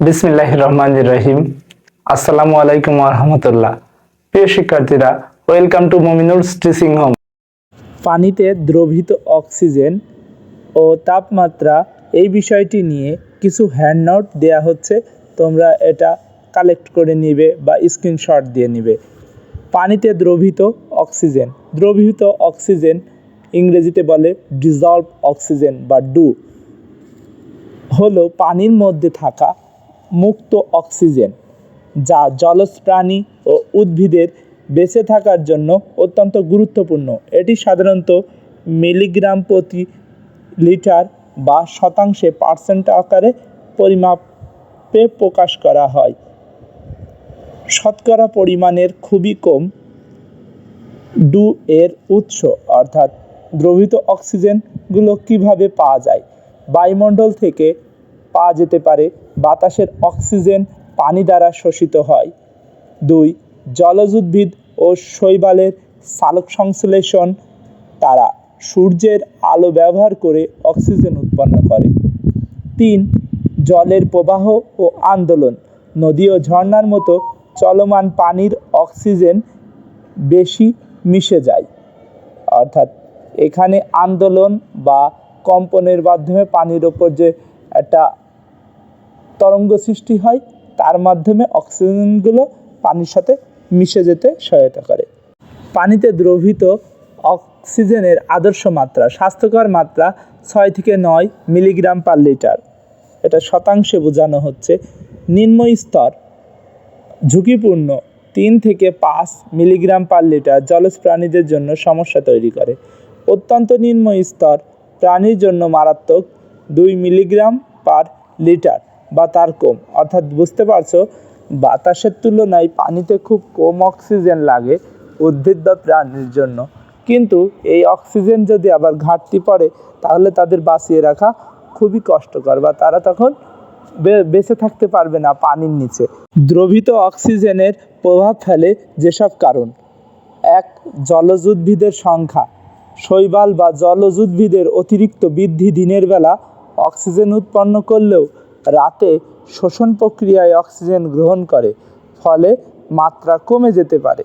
বিসমিল্লাহ রহমান রহিম আসসালামু আলাইকুম রহমতুল্লাহ। প্রিয় শিক্ষার্থীরা, welcome to Mominul teaching home. পানিতে দ্রবীত অক্সিজেন ও তাপমাত্রা এই বিষয়টি নিয়ে কিছু হ্যান্ডনোট দেয়া হচ্ছে। তোমরা এটা কালেক্ট করে নিবে বা স্ক্রিনশট দিয়ে নিবে। পানিতে দ্রবিত অক্সিজেন। দ্রবিত অক্সিজেন ইংরেজিতে বলে ডিজলভ অক্সিজেন বা ডু। হলো পানির মধ্যে থাকা মুক্ত অক্সিজেন, যা জলজ প্রাণী ও উদ্ভিদের বেঁচে থাকার জন্য অত্যন্ত গুরুত্বপূর্ণ। এটি সাধারণত মিলিগ্রাম প্রতি লিটার বা শতাংশে পার্সেন্ট আকারে পরিমাপে প্রকাশ করা হয়। শতকরা পরিমাণের খুবই কম ডু এর উৎস, অর্থাৎ দ্রবিত অক্সিজেনগুলো কীভাবে পাওয়া যায়, বায়ুমণ্ডল থেকে পাওয়া যেতে পারে বাতাসের অক্সিজেন পানি দ্বারা শোষিত হয়। দুই, জলজ উদ্ভিদ ও শৈবালের সালোক সংশ্লেষণ তারা সূর্যের আলো ব্যবহার করে অক্সিজেন উৎপন্ন করে। তিন, জলের প্রবাহ ও আন্দোলন। নদী ও ঝর্ণার মতো চলমান পানির অক্সিজেন বেশি মিশে যায়। অর্থাৎ এখানে আন্দোলন বা কম্পনের মাধ্যমে পানির ওপর যে একটা তরঙ্গ সৃষ্টি হয়, তার মাধ্যমে অক্সিজেনগুলো পানির সাথে মিশে যেতে সহায়তা করে। পানিতে দ্রবীত অক্সিজেনের আদর্শ মাত্রা, স্বাস্থ্যকর মাত্রা ছয় থেকে নয় মিলিগ্রাম পার লিটার। এটা শতাংশে বোঝানো হচ্ছে নিম্ন স্তর ঝুঁকিপূর্ণ তিন থেকে পাঁচ মিলিগ্রাম পার লিটার জলজ প্রাণীদের জন্য সমস্যা তৈরি করে। অত্যন্ত নিম্ন স্তর প্রাণীর জন্য মারাত্মক দুই মিলিগ্রাম পার লিটার। বা তার কম। অর্থাৎ বুঝতে পারছ, বাতাসের তুলনায় পানিতে খুব কম অক্সিজেন লাগে উদ্ভিদ বা প্রাণীর জন্য। কিন্তু এই অক্সিজেন যদি আবার ঘাটতি পড়ে, তাহলে তাদের বাঁচিয়ে রাখা খুবই কষ্টকর বা তারা তখন বেঁচে থাকতে পারবে না পানির নিচে। দ্রবিত অক্সিজেনের প্রভাব ফেলে যেসব কারণ। এক, জলজ উদ্ভিদের সংখ্যা। শৈবাল বা জলজ উদ্ভিদের অতিরিক্ত বৃদ্ধি দিনের বেলা অক্সিজেন উৎপন্ন করলেও রাতে শোষণ প্রক্রিয়ায় অক্সিজেন গ্রহণ করে, ফলে মাত্রা কমে যেতে পারে।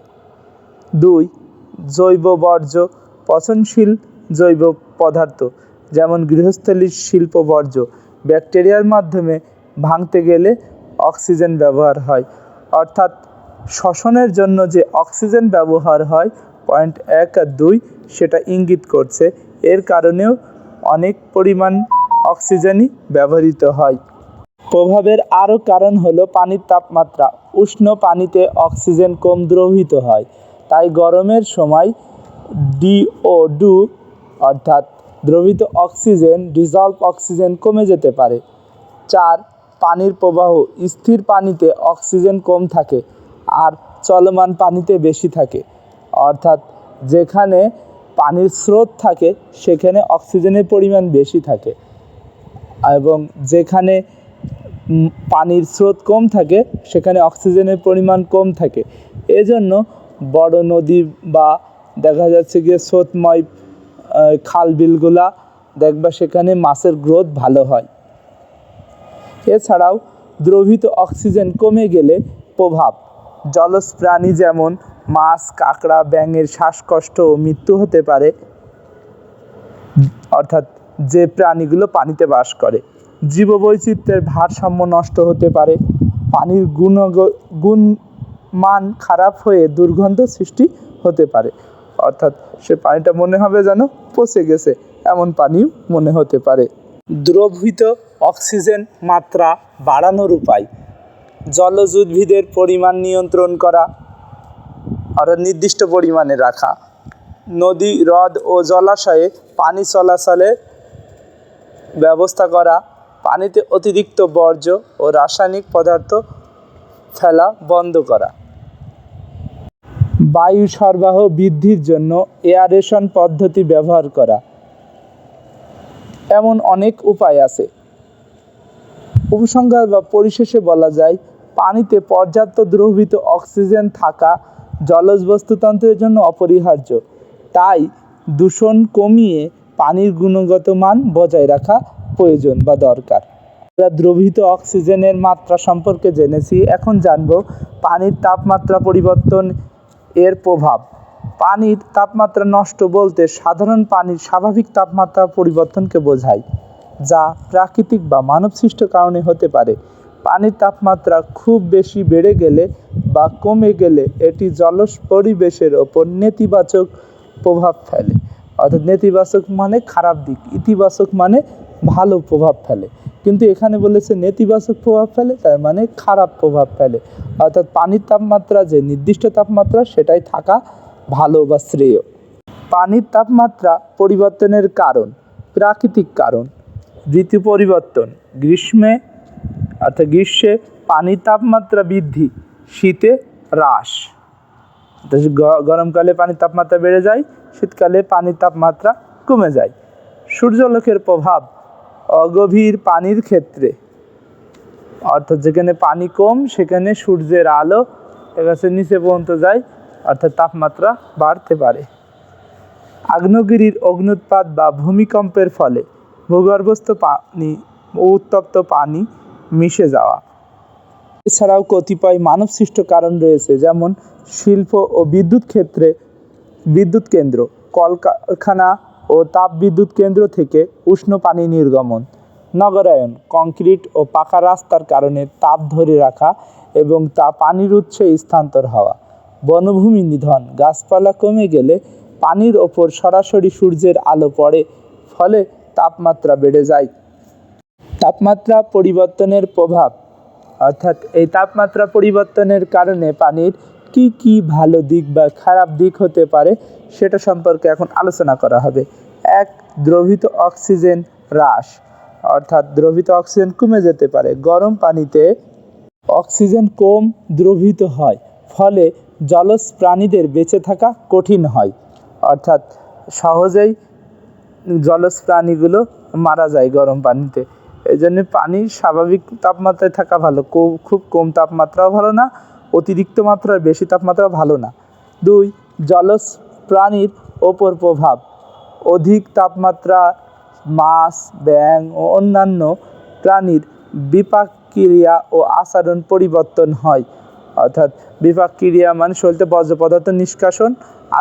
দুই, জৈব বর্জ্য পচনশীল জৈব পদার্থ, যেমন গৃহস্থলীর শিল্প বর্জ্য, ব্যাকটেরিয়ার মাধ্যমে ভাঙতে গেলে অক্সিজেন ব্যবহার হয়। অর্থাৎ শ্বসনের জন্য যে অক্সিজেন ব্যবহার হয়, পয়েন্ট এক আর দুই, সেটা ইঙ্গিত করছে। এর কারণেও অনেক পরিমাণ অক্সিজেনই ব্যবহৃত হয়। প্রভাবের আরও কারণ হলো পানির তাপমাত্রা। উষ্ণ পানিতে অক্সিজেন কম দ্রবীত হয়, তাই গরমের সময় ডিও ডু অর্থাৎ দ্রবিত অক্সিজেন ডিজলভ অক্সিজেন কমে যেতে পারে। চার, পানির প্রবাহ, স্থির পানিতে অক্সিজেন কম থাকে আর চলমান পানিতে বেশি থাকে। অর্থাৎ যেখানে পানির স্রোত থাকে, সেখানে অক্সিজেনের পরিমাণ বেশি থাকে এবং যেখানে পানির স্রোত কম থাকে, সেখানে অক্সিজেনের পরিমাণ কম থাকে। এজন্য বড় নদী বা দেখা যাচ্ছে গিয়ে স্রোতময় খাল বিলগুলা দেখবা সেখানে মাছের গ্রোথ ভালো হয়। এছাড়াও দ্রবিত অক্সিজেন কমে গেলে প্রভাব। জলজ প্রাণী যেমন মাছ, কাঁকড়া, ব্যাঙের শ্বাসকষ্ট ও মৃত্যু হতে পারে, অর্থাৎ যে প্রাণীগুলো পানিতে বাস করে। জীববৈচিত্র্যের ভারসাম্য নষ্ট হতে পারে। পানির গুণ গুণ মান খারাপ হয়ে দুর্গন্ধ সৃষ্টি হতে পারে। অর্থাৎ সে পানিটা মনে হবে যেন পচে গেছে, এমন পানিও মনে হতে পারে। দ্রবীত অক্সিজেন মাত্রা বাড়ানোর উপায়। জলজ উদ্ভিদের পরিমাণ নিয়ন্ত্রণ করা, অর্থাৎ নির্দিষ্ট পরিমাণে রাখা। নদী, হ্রদ ও জলাশয়ে পানি চলাচলের ব্যবস্থা করা পানিতে অতিরিক্ত বর্জ্য ও রাসায়নিক পদার্থ ফেলা বন্ধ করা। বায়ু সরবরাহ বৃদ্ধির জন্য এয়ারেশন পদ্ধতি ব্যবহার করা। এমন অনেক উপায় আছে। উপসংহার বা পরিশেষে বলা যায়, পানিতে পর্যাপ্ত দ্রবীত অক্সিজেন থাকা জলজ বস্তুতন্ত্রের জন্য অপরিহার্য। তাই দূষণ কমিয়ে পানির গুণগত মান বজায় রাখা প্রয়োজন বা দরকার। আমরা দ্রবীভূত অক্সিজেনের মাত্রা সম্পর্কে জেনেছি, এখন জানব পানির তাপমাত্রা পরিবর্তন এর প্রভাব। পানির তাপমাত্রা নষ্ট বলতে সাধারণ পানির স্বাভাবিক তাপমাত্রা পরিবর্তনকে বোঝায়, যা প্রাকৃতিক বা মানবসৃষ্ট কারণে হতে পারে। পানির তাপমাত্রা খুব বেশি বেড়ে গেলে বা কমে গেলে এটি জলজ পরিবেশের ওপর নেতিবাচক প্রভাব ফেলে। অর্থাৎ নেতিবাচক মানে খারাপ দিক, ইতিবাচক মানে ভালো প্রভাব ফেলে। কিন্তু এখানে বলেছে নেতিবাচক প্রভাব ফেলে, তার মানে খারাপ প্রভাব ফেলে। অর্থাৎ পানির তাপমাত্রা যে নির্দিষ্ট তাপমাত্রা, সেটাই থাকা ভালো বা শ্রেয়। পানির তাপমাত্রা পরিবর্তনের কারণ, প্রাকৃতিক কারণ। ঋতু পরিবর্তন, গ্রীষ্মে, অর্থাৎ গ্রীষ্মে পানির তাপমাত্রা বৃদ্ধি, শীতে হ্রাস। গরমকালে পানির তাপমাত্রা বেড়ে যায়, শীতকালে পানির তাপমাত্রা কমে যায়। সূর্যলোকের প্রভাব অগভীর পানির ক্ষেত্রে। অর্থাৎ যেখানে পানি কম, সেখানে সূর্যের আলো একাছে নিচে পর্যন্ত যায়, অর্থাৎ তাপমাত্রা বাড়তে পারে। আগ্নেয়গিরির অগ্নুৎপাত বা ভূমিকম্পের ফলে ভূগর্ভস্থ পানি ও উত্তপ্ত পানি মিশে যাওয়া। এছাড়াও কতিপয় মানবসৃষ্ট কারণ রয়েছে, যেমন শিল্প ও বিদ্যুৎ ক্ষেত্রে বিদ্যুৎ কেন্দ্র, কলকারখানা ও তাপবিদ্যুৎ কেন্দ্র থেকে উষ্ণ পানি নির্গমন। নগরায়ন কংক্রিট ও পাকা রাস্তার কারণে তাপ ধরে রাখা এবং তা পানির উৎসে স্থানান্তর হওয়া। বনভূমি নিধন, গাছপালা কমে গেলে পানির ওপর সরাসরি সূর্যের আলো পড়ে, ফলে তাপমাত্রা বেড়ে যায়। তাপমাত্রা পরিবর্তনের প্রভাব, অর্থাৎ এই তাপমাত্রা পরিবর্তনের কারণে পানির কি কি ভালো দিক বা খারাপ দিক হতে পারে সেটা সম্পর্কে এখন আলোচনা করা হবে। এক, দ্রবিত অক্সিজেন হ্রাস। অর্থাৎ দ্রবিত অক্সিজেন কমে যেতে পারে। গরম পানিতে অক্সিজেন কম দ্রবীভূত হয়, ফলে জলজ প্রাণীদের বেঁচে থাকা কঠিন হয়। অর্থাৎ সহজেই জলজ প্রাণীগুলো মারা যায় গরম পানিতে। এই জন্য পানির স্বাভাবিক তাপমাত্রায় থাকা ভালো। খুব কম তাপমাত্রাও ভালো না অতিরিক্ত মাত্রার বেশি তাপমাত্রা ভালো না। দুই, জলজ প্রাণীর ওপর প্রভাব। অধিক তাপমাত্রা, মাছ, ব্যাঙ ও অন্যান্য প্রাণীর বিপাক ক্রিয়া ও আচরণ পরিবর্তন হয়। অর্থাৎ বিপাক ক্রিয়া মানে শরীরে বর্জ্য পদার্থ নিষ্কাশন,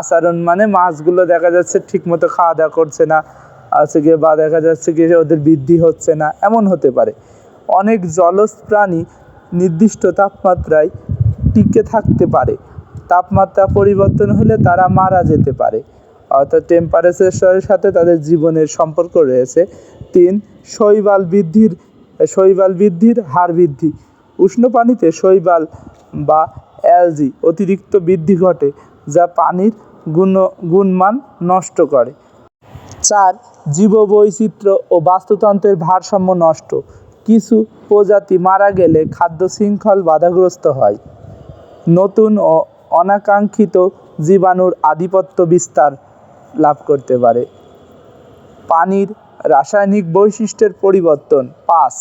আচরণ মানে মাছগুলো দেখা যাচ্ছে ঠিকমতো খাওয়া দাওয়া করছে না, আছে গিয়ে বা দেখা যাচ্ছে যে ওদের বৃদ্ধি হচ্ছে না, এমন হতে পারে। অনেক জলজ প্রাণী নির্দিষ্ট তাপমাত্রায় টিকে থাকতে পারে। তাপমাত্রা পরিবর্তন হলে তারা মারা যেতে পারে। অর্থাৎ টেম্পারেচারের সাথে তাদের জীবনের সম্পর্ক রয়েছে। তিন, শৈবাল বৃদ্ধির শৈবাল বৃদ্ধির হার বৃদ্ধি। উষ্ণ পানিতে শৈবাল বা অ্যালজি অতিরিক্ত বৃদ্ধি ঘটে, যা পানির গুণ, গুণমান নষ্ট করে। চার, জীববৈচিত্র্য ও বাস্তুতন্ত্রের ভারসাম্য নষ্ট। কিছু প্রজাতি মারা গেলে খাদ্য শৃঙ্খল বাধাগ্রস্ত হয়। নতুন ও অনাকাঙ্ক্ষিত জীবাণুর আধিপত্য বিস্তার লাভ করতে পারে। পানির রাসায়নিক বৈশিষ্ট্যের পরিবর্তন পাঁচ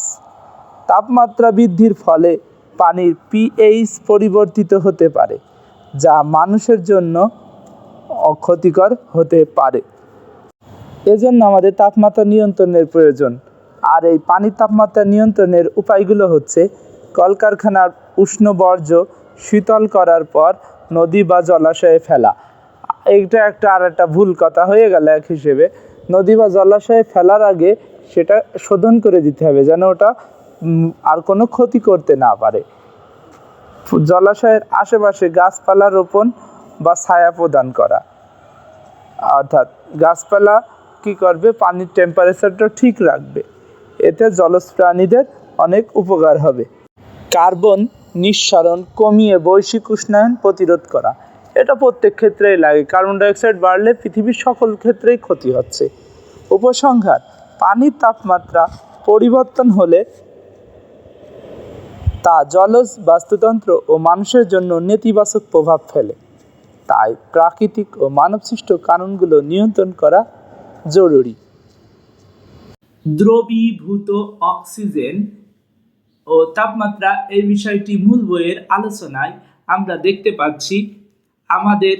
তাপমাত্রা বৃদ্ধির ফলে পানির পিএইচ পরিবর্তিত হতে পারে, যা মানুষের জন্য অক্ষতিকর হতে পারে। এজন্য আমাদের তাপমাত্রা নিয়ন্ত্রণের প্রয়োজন। আর এই পানির তাপমাত্রা নিয়ন্ত্রণের উপায়গুলো হচ্ছে কলকারখানার উষ্ণ বর্জ্য শীতল করার পর নদী বা জলাশয়ে ফেলা। এইটা একটা আর একটা ভুল কথা হয়ে গেল এক হিসেবে। নদী বা জলাশয়ে ফেলার আগে সেটা শোধন করে দিতে হবে যেন ওটা আর কোনো ক্ষতি করতে না পারে। জলাশয়ের আশেপাশে গাছপালা রোপণ বা ছায়া প্রদান করা। অর্থাৎ গাছপালা কি করবে? পানির টেম্পারেচারটা ঠিক রাখবে। এতে জলজ প্রাণীদের অনেক উপকার হবে। কার্বন নিঃসরণ কমিয়ে বৈশ্বিক উষ্ণায়ন প্রতিরোধ করা। এটা প্রত্যেক ক্ষেত্রেই লাগে, কার্বন ডাইঅক্সাইড বাড়লে পৃথিবীর সকল ক্ষেত্রেই ক্ষতি হচ্ছে। উপসংহার, পানির তাপমাত্রা পরিবর্তন হলে তা জলজ বাস্তুতন্ত্র ও মানুষের জন্য নেতিবাচক প্রভাব ফেলে। তাই প্রাকৃতিক ও মানবসৃষ্ট কারণগুলো নিয়ন্ত্রণ করা জরুরি। দ্রবীভূত অক্সিজেন ও তাপমাত্রা এই বিষয়টি মূল বইয়ের আলোচনায় আমরা দেখতে পাচ্ছি আমাদের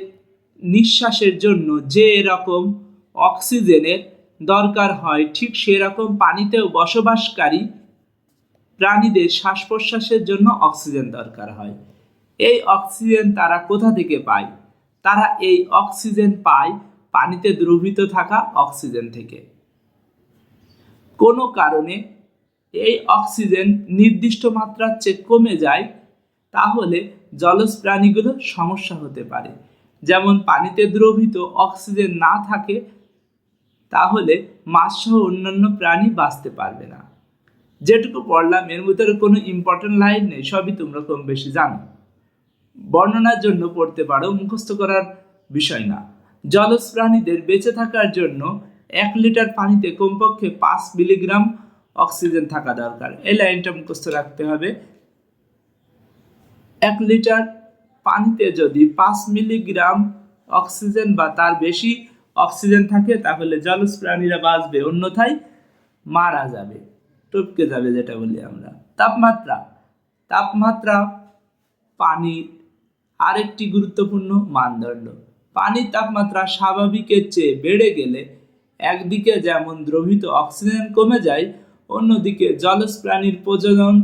নিঃশ্বাসের জন্য যে এরকম অক্সিজেনের দরকার হয়, ঠিক সেরকম পানিতেও বসবাসকারী প্রাণীদের শ্বাস প্রশ্বাসের জন্য অক্সিজেন দরকার হয়। এই অক্সিজেন তারা কোথা থেকে পায়? তারা এই অক্সিজেন পায় পানিতে দ্রবীভূত থাকা অক্সিজেন থেকে। কোনো কারণে এই অক্সিজেন নির্দিষ্ট মাত্রার চেয়ে কমে যায়, তাহলে জলজ প্রাণীগুলো সমস্যা হতে পারে। যেমন পানিতে দ্রবীভূত অক্সিজেন না থাকে, তাহলে মাছসহ অন্যান্য প্রাণী বাঁচতে পারবে না। যেটুকু পড়লাম, এর ভিতরে কোনো ইম্পর্টেন্ট লাইন নেই, সবই তোমরা কম বেশি জানো। বর্ণনার জন্য পড়তে পারো, মুখস্থ করার বিষয় না। জলজ প্রাণীদের বেঁচে থাকার জন্য এক লিটার পানিতে কমপক্ষে পাঁচ মিলিগ্রাম অক্সিজেন থাকা দরকার। এই লাইনটা মুখস্থ রাখতে হবে। এক লিটার পানিতে যদি পাঁচ মিলিগ্রাম অক্সিজেন বা তার বেশি অক্সিজেন থাকে, তাহলে জলজ প্রাণীরা বাঁচবে, অন্যথায় মারা যাবে, টপকে যাবে যেটা বলি আমরা। তাপমাত্রা তাপমাত্রা পানির আরেকটি গুরুত্বপূর্ণ মানদণ্ড। পানির তাপমাত্রা স্বাভাবিকের চেয়ে বেড়ে গেলে একদিকে যেমন দ্রবীভূত অক্সিজেন কমে যায় অন্যদিকে জলজ প্রাণীর প্রজনন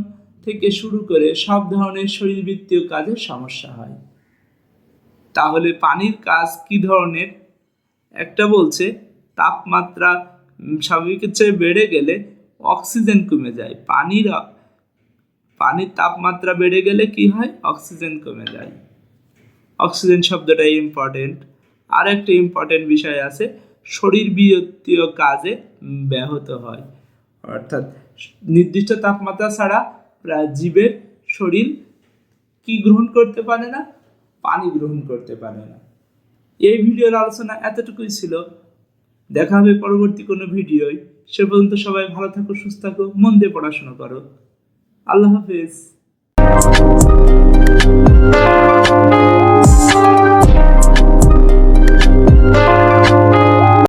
থেকে শুরু করে সব ধরনের শরীরবৃত্তীয় কাজে সমস্যা হয়। তাহলে পানির কাজ কি ধরনের? একটা বলছে, তাপমাত্রা স্বাভাবিকের চেয়ে বেড়ে গেলে অক্সিজেন কমে যায়। পানির পানির তাপমাত্রা বেড়ে গেলে কি হয়? অক্সিজেন কমে যায়। অক্সিজেন শব্দটাই ইম্পর্টেন্ট আর একটা ইম্পর্টেন্ট বিষয় আছে শরীর বিরতীয় কাজে ব্যাহত হয়। অর্থাৎ নির্দিষ্ট তাপমাত্রা ছাড়া প্রায় জীবের শরীর কি গ্রহণ করতে পারে না? পানি গ্রহণ করতে পারে না। এই ভিডিওর আলোচনা এতটুকুই ছিল। দেখা হবে পরবর্তী কোনো ভিডিওয়। সে পর্যন্ত সবাই ভালো থাকো, সুস্থ থাকো, মন দিয়ে পড়াশোনা করো। আল্লাহ হাফেজ।